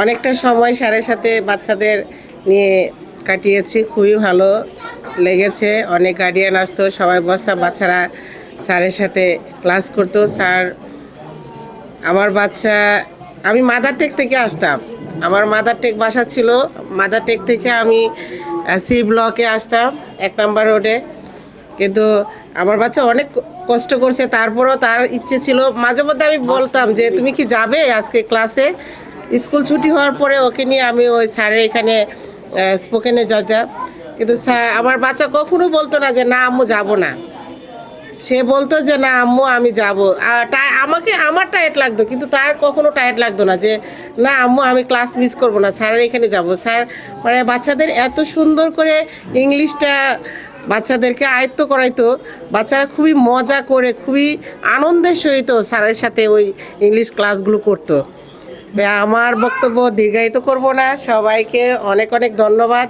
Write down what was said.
অনেকটা সময় স্যারের সাথে বাচ্চাদের নিয়ে কাটিয়েছি, খুবই ভালো লেগেছে। অনেক গার্ডিয়ান আসতো, সবাই বসতাম বাচ্চারা স্যারের সাথে ক্লাস করতো। স্যার, আমার বাচ্চা, আমি মাদার টেক থেকে আসতাম। আমার মাদার টেক বাসা ছিল মাদার টেক থেকে আমি সি ব্লকে আসতাম, এক নম্বর রোডে কিন্তু আমার বাচ্চা অনেক কষ্ট করছে, তারপরও তার ইচ্ছে ছিল। মাঝে মধ্যে আমি বলতাম যে, তুমি কি যাবে আজকে ক্লাসে স্কুল ছুটি হওয়ার পরে ওকে নিয়ে আমি ওই স্যারের এখানে স্পোকেনে যেতাম কিন্তু স্যার আমার বাচ্চা কখনো বলতো না যে, না আম্মু, যাব না। সে বলতো যে, না আম্মু, আমি যাব। আমাকে, আমার টায়ার্ড লাগতো, কিন্তু তার কখনো টায়ার্ড লাগতো না যে, না আম্মু, আমি ক্লাস মিস করব না, স্যারের এখানে যাব। স্যার মানে বাচ্চাদের এত সুন্দর করে ইংলিশটা বাচ্চাদেরকে আয়ত্ত করাইতো, বাচ্চারা খুবই মজা করে, খুবই আনন্দের সহিত স্যারের সাথে ওই ইংলিশ ক্লাসগুলো করতো। আমার বক্তব্য দীর্ঘায়িত করব না। সবাইকে অনেক অনেক ধন্যবাদ।